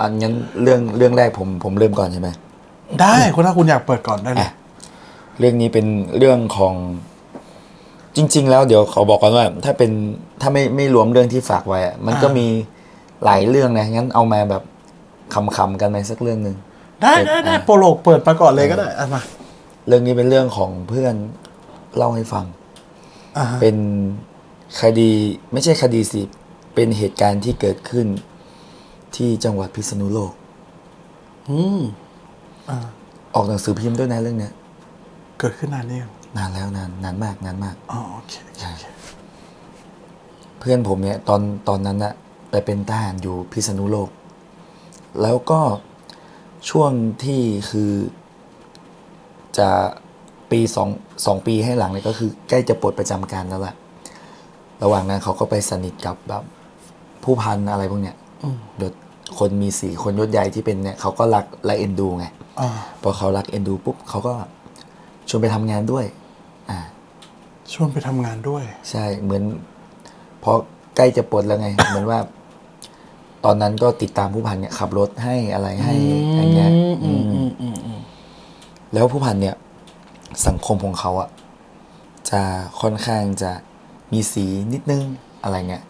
อันงั้นเรื่องเรื่องแรกผมผมเริ่มก่อนใช่ไหมได้คุณถ้าคุณอยากเปิดก่อนได้เลยอะเรื่องนี้เป็นเรื่องของจริง ๆ แล้วเดี๋ยวขอบอกก่อนว่า ถ้าเป็นถ้าไม่ไม่รวมเรื่องที่ฝากไว้อะมันก็มีหลายเรื่องนะงั้นเอามาแบบคำๆกันไหมสักเรื่องหนึ่งได้ได้ได้โปรโลกเปิดมาก่อนเลยก็ได้อะมาเรื่องนี้เป็นเรื่องของเพื่อนเล่าให้ฟังอ่าฮะเป็นคดีไม่ใช่คดีสิ เป็นเหตุการณ์ที่เกิดขึ้น ที่จังหวัดพิษณุโลก อืมอ่าออกหนังสือพิมพ์ด้วยนะเรื่องเนี้ยเกิดขึ้นนานนี่ยังนานแล้วนานนานมากนานมาก อ๋อโอเคโอเคโอเคเพื่อนผมเนี่ยตอนตอนนั้นอะไปเป็นทหารอยู่พิษณุโลก แล้วก็ช่วงที่คือจะปีสองสองปีให้หลังเนี่ยก็คือใกล้จะปลดประจำการแล้วแหละระหว่างนั้นเขาก็ไปสนิทกับแบบผู้พันอะไรพวกเนี้ยยศ คนมีสีคนยศใหญ่ที่เป็นเนี่ยเขาก็รักและเอ็นดูไงอ่าพอเขารักเอ็นดูปุ๊บเขาก็ชวนไปทำงานด้วย อ่า ชวนไปทำงานด้วย ใช่เหมือนพอใกล้จะปลดแล้วไง เหมือนว่า ตอนนั้นก็ติดตามผู้พันเนี่ยขับรถให้อะไรให้อย่างเงี้ยอืมอือืมมอืมอืมแล้วผู้พันเนี่ย สังคมของเขาอะจะค่อนข้างจะมีสีนิดนึงอะไรเงี้ย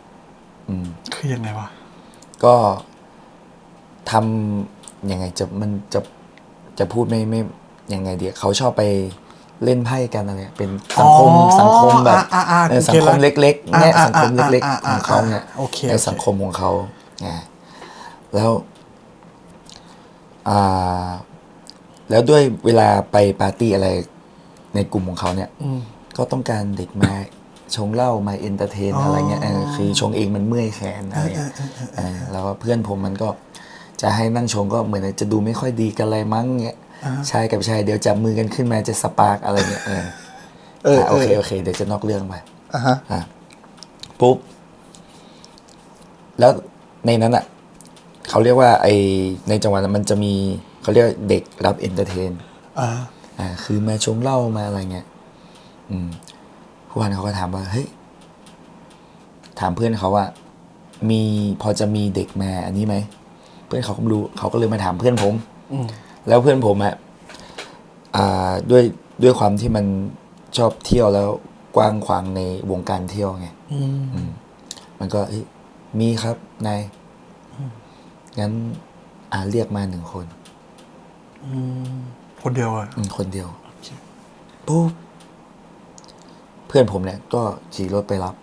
อืม คือยังไงวะก็ ทำยังไงจะมันจะจะพูดไม่ไม่ยังไงเดียเขาชอบไปเล่นไพ่กันอะไรเป็นสังคมอ๋อสังคมแบบอ่าอ่าเออโอเคสังคมละเล็กๆเนี่ยอ่าสังคมเล็กอ่าๆของเขาเนี่ยอ่าโอเคในโอเคสังคมของเขาไงแล้วอ่าแล้วด้วยเวลาไปปาร์ตี้อะไรในกลุ่มของเขาเนี่ยอืมก็ต้องการเด็กมาชงเหล้ามาเอนเตอร์เทนอ๋อออะไรเงี้ยเออคือชงเองมันเมื่อยแขนอะไรเงี้ยเออแล้วก็เพื่อนผมมันก็ จะให้นั่งชงก็เหมือนจะดูไม่ค่อยดีกันเลยมั้งเงี้ยชายกับชายเดี๋ยวจับมือกันขึ้นมาจะสปาร์กอะไรเงี้ยเออเอออะเอโออเคโอเค เดี๋ยวจะนอกเรื่องไปอะฮะอะปุ๊บแล้วในนั้นอะเขาเรียกว่าไอในจังหวัดนั้นมันจะมีเขาเรียกเด็กรับเอนเตอร์เทนอ่าอ่าคือมาชงเหล้ามาอะไรเงี้ยอืมผู้พันเขาก็ถามว่าเฮ้ยถามเพื่อนเขาว่ามีพอจะมีเด็กมาอันนี้ไหมเพื่อนเขาก็ไม่รู้เขาก็เลยมาถามเพื่อนผมอืมแล้วเพื่อนผมอะอ่าด้วยด้วยความที่มันชอบเที่ยวแล้วกว้างขวางในวงการเที่ยวไงอืมมันก็เอ้ยมีครับนายงั้นอ่าเรียกมาหนึ่งคนอืมคนเดียวอะอืมคนเดียวปุ๊บเพื่อนผมเนี่ย ก็ขี่รถไปรับ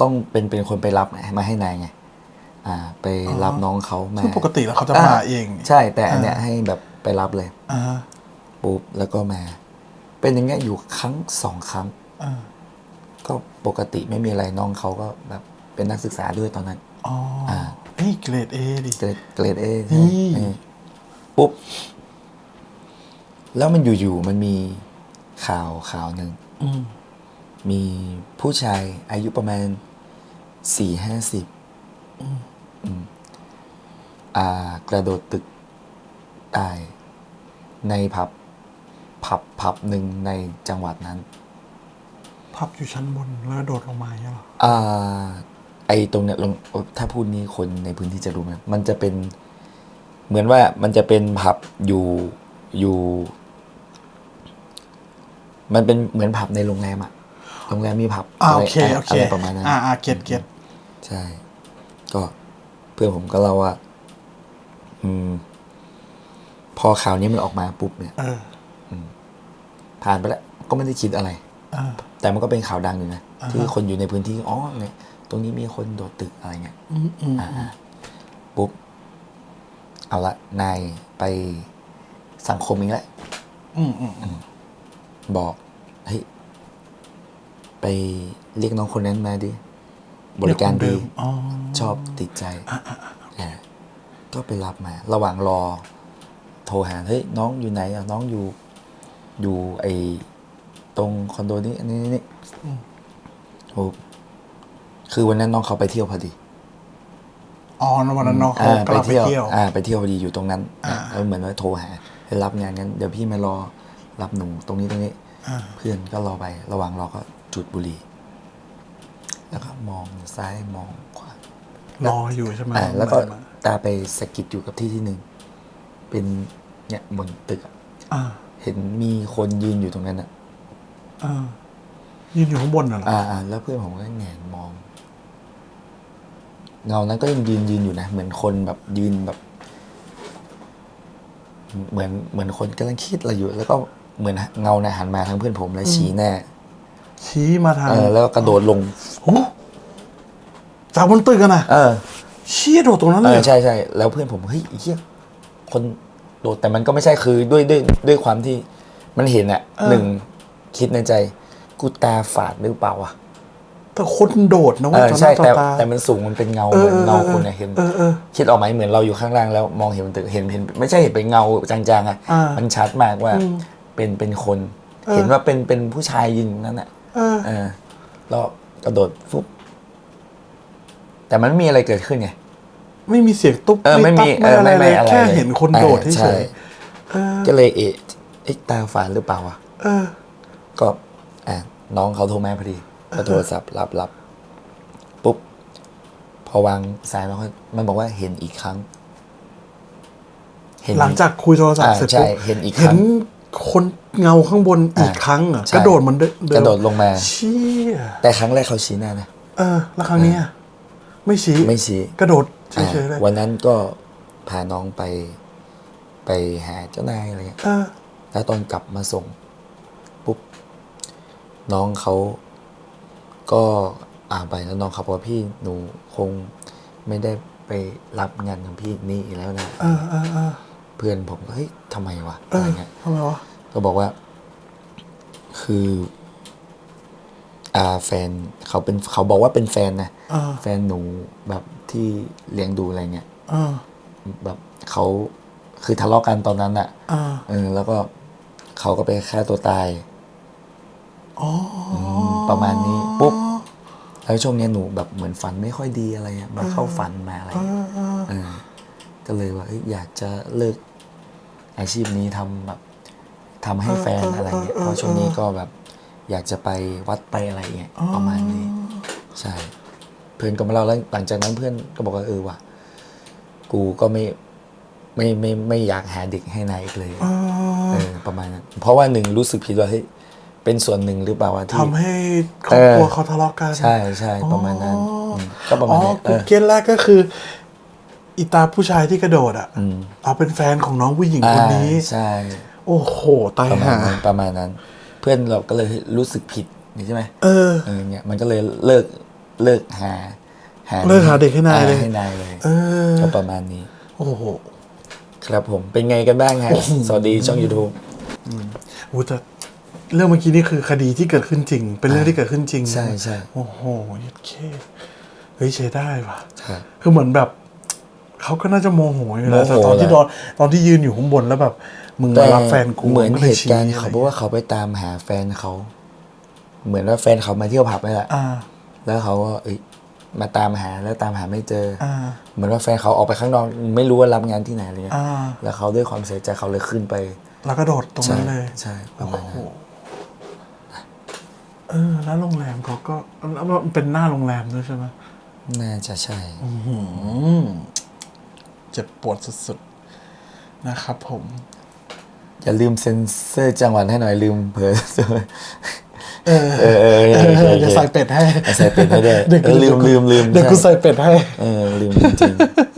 ต้องเป็นเป็นคนไปรับไงมาให้นายไง อ่าไปรับน้องเขามาคือปกติแล้วเขาจะมาเองนี่ใช่ แต่อันเนี้ยให้แบบไปรับเลยอ่าปุ๊บแล้วก็มา เป็นอย่างเงี้ยอยู่ครั้งสองครั้งอ่าก็ปกติไม่มีอะไรน้องเขาก็แบบเป็นนักศึกษาด้วยตอนนั้นอ๋ออ่านี่เกรดเอดิเกรดเกรดเอนี่ปุ๊บ แล้วมันอยู่ๆมันมีข่าวข่าวหนึ่งอืมมีผู้ชายอายุประมาณสี่ห้าสิบ อ่า กระโดดตึกตาย ในผับ ผับผับหนึ่งในจังหวัดนั้นพับอยู่ชั้นบนแล้วโดดลงมาอย่างเงี้ยเหรออ่า ไอตรงเนี้ยลงถ้าพูดนี้คนในพื้นที่จะรู้ไหมมันจะเป็น เหมือนว่ามันจะเป็นผับอยู่อยู่ มันเป็นเหมือนผับในโรงแรมอะโรงแรมมีผับอ่าะโอไรเค โอเคอะไรประมาณนั้น อ่าอ่าเก็ตเก็ตใช่ ก็เพื่อนผมก็เล่าว่า อืม พอข่าวนี้มันออกมาปุ๊บเนี่ยเออผ่านไปแล้วก็ไม่ได้คิดอะไรอ่าแต่มันก็เป็นข่าวดังอยู่นะอ่าฮะที่คนอยู่ในพื้นที่อ๋อเนี่ยตรงนี้มีคนโดดตึกอะไรเงี้ยอืมอืมอ่าๆปุ๊บ เอาละนายไปสังคมอีกแล้วอืมอืมอืมบอกเฮ้ยไปเรียกน้องคนนั้นมาดิ บริการดีอ๋อชอบติดใจอ่าก็ไปรับมา ระหว่างรอ โทรหาเฮ้ยน้องอยู่ไหนอะน้องอยู่อยู่ไอตรงคอนโดนี้อันนี้นี่โอ้คือวันนั้นน้องเขาไปเที่ยวพอดีอ๋อวันนั้นน้องเขาอ่ากำลังไปเที่ยวอ่าไปเที่ยวพอดีอยู่ตรงนั้นอ่าแล้วเหมือนว่าโทรหาให้รับงานกันเดี๋ยวพี่มารอรับหนูตรงนี้ตรงนี้อ่าเพื่อนก็รอไประหว่างรอก็จุดบุหรี่ แล้วก็มองซ้ายมองขวารออยู่ใช่ไหมอ่าแล้วก็มาตาไปสะกิดอยู่กับที่ที่หนึ่งเป็นเนี่ยบนตึกอะอ่าเห็นมีคนยืนอยู่ตรงนั้นอะอ่ายืนอยู่ข้างบนน่ะเหรออ่าอ่าแล้วเพื่อนผมก็แงนมอง เงานั้นก็ยังยืนยืนอยู่นะ เหมือนคนแบบยืนแบบ เหมือนเหมือนคนกำลังคิดอะไรอยู่ แล้วก็เหมือนเงาเนี่ยหันมาทางเพื่อนผมแล้วชี้แน่ ชี้มาทางเออแล้วก็กระโดดลงโอ้จากบนตึกกันนะเออชี้โดดตรงนั้นเอเลยอเหรอใช่ใช่แล้วเพื่อนผมเฮ้ยไอ้เหี้ยคนโดดแต่มันก็ไม่ใช่คือด้วยด้วยด้วยความที่มันเห็นอะหนึ่งคิดในใจ กูตาฝาดหรือเปล่าวะแต่คนโดดนะเอเว่าอต่อหใช่น้าต่อแต่ตาแต่มันสูงมันเป็นเงาเอเหอมือนเออเงาเออคนอะเห็น เออเออ คิดออกไหมเหมือนเราอยู่ข้างล่างแล้วมองเห็นมันตึกเห็นเห็น ไม่ใช่เห็นเป็นเงาจางๆอะอ่ามัมันชัดมากว่าอืมเป็นเป็นคน เออ เห็นว่าเป็นเป็นผู้ชายยืนอยู่นั่นอะ เออเออแล้วกระโดดฟุบแต่มันไม่มีอะไรเกิดขึ้นไง ไม่มีเสียงตุ๊บเออไม่มีตับเอออะไรไม่เลไม่ยอะไรแค่ลยเห็นคนโดดอ่าเฉใช่ยๆเออก็เลยเอะเอ๊ะตาฝาดหรือเปล่าวะเออก็อะน้องเขาโทรมาพอดีก็โทรศัพท์รับรับปุ๊บ พอวางสายมันก็มันบอกว่าเห็นอีกครั้งเห็นหลังจากคุยโทรศัพท์อ่าเสร็จใช่ปุ๊บเห็นอีกคเห็รั้นง คนเงาข้างบนอีกอ่าครั้งเหรอะใช่ กระโดดมันเดินกระโดดลงมา เชี่ยแต่ครั้งแรกเขาชี้หน้านะ เออแล้วครั้งเนี้ยไม่ชี้ไม่ชี้ กระโดดอ่าเฉยๆเลยวันนั้นก็พาน้องไปไปหาเจ้านายอะไรเงี้ยเออแล้วตอนกลับมาส่งปุ๊บน้องเขาก็อ่านไปแล้วน้องเขาบอกว่าพี่หนูคงไม่ได้ไปรับงานของพี่นี่อีกแล้วนะ เออเออเออ เพื่อนผมก็เฮ้ยทำไมวะเออะไรอเงี้ยทำไมวะก็บอกว่า คืออ่าแฟนเขาเป็นเขาบอกว่าเป็นแฟนนะเออแฟนหนูแบบที่เลี้ยงดูอะไรเงี้ยเออแบบเขาคือทะเลาะกันตอนนั้นอะเออเออ แล้วก็เขาก็ไปฆ่าตัวตายอ๋ออมประมาณนี้ปุ๊บแล้วช่วงเนี้ยหนูแบบเหมือนฝันไม่ค่อยดีอะไรเงี้ยมาเข้าฝันมาอะไรเอเงี้ยอเออเออก็เลยว่าเอ้ยอยากจะเลิก อาชีพนี้ทำแบบทำให้แฟนอะไรเงี้ยเพราะช่วงนี้ก็แบบอยากจะไปวัดไปอะไรเงี้ยประมาณนี้ ใช่ เพื่อนก็มาเล่าแล้วหลังจากนั้นเพื่อนก็บอกว่าเออว่ะกูก็ไม่ไม่ไม่ไม่อยากหาเด็กให้นายอีกเลยเออเออประมาณนั้นเพราะว่าหนึ่งรู้สึกผิดว่าเฮ้ยเป็นส่วนหนึ่งหรือเปล่าวะที่ ทำให้ครอบครัวเขาทะเลาะกันใช่ใช่ประมาณนั้นมก็ประมาอ๋ณอนี้เอกูอ เก็ตแรกก็คือ อีตาผู้ชายที่กระโดดอะอืมเอาเป็นแฟนของน้องผู้หญิงอ่าคนนี้ใช่ โอ้โหตายประมาห่าณนั้นประมาณนั้น เพื่อนเราก็เลยรู้สึกผิดนี่ใช่ไหมเออเออเนี่ยมันก็เลยเลิกเลิกหาเลิกหาเด็กให้นายเลย ให้นายเลยเออ ก็ประมาณนี้ โอ้โหครับผมเป็นไงกันบ้างฮะสวัสดีช่อง YouTube โอ้แต่เรื่องเมื่อกี้นี่คือคดีที่เกิดขึ้นจริง เป็นเรื่องที่เกิดขึ้นจริงใช่ใช่โอ้โหยัดเคเฮ้ยใช้ได้ว่ะใช่คือเหมือนแบบ เขาก็น่าจะโมโหอยู่แล้วโมโหแต่ตอนที่แหละตอนตอนที่ยืนอยู่ข้างบนแล้วแบบมึงแต่มารับแฟนกูเหมือนลเหยตุการณ์ชี้เขาบอกว่าเขาไปตามหาแฟนเขา เหมือนว่าแฟนเขามาเที่ยวผับนี่แหละอ่าแล้วเขาก็เอ้ยมาตามหาแล้วตามหาไม่เจอออ่าเหมือนว่าแฟนเขาออกไปข้างนอกไม่รู้ว่ารับงานที่ไหนอะไรเลยอ่าแล้วเขาด้วยความเสียใจเขาเลยขึ้นไปแล้วก็โดดตรงใช่นั้นเลยใช่ประมาณโอ้โหนั้นเออ แล้วโรงแรมเขาก็แล้วมันเป็นหน้าโรงแรมด้วยใช่ไหมน่าจะใช่ อืม เจ็บปวดสุดๆ นะครับผม อย่าลืมเซ็นเซอร์จังหวัดให้หน่อยลืมเผลอเออเออเออเอเอออโอเคเดี๋ยวใส่เป็ดให้ใส่เป็ดให้ด้วยเดี๋ยวเออลืมลืมลืมเดี๋ยวกูใช่ใส่เป็ดให้ เออลืมจริงๆ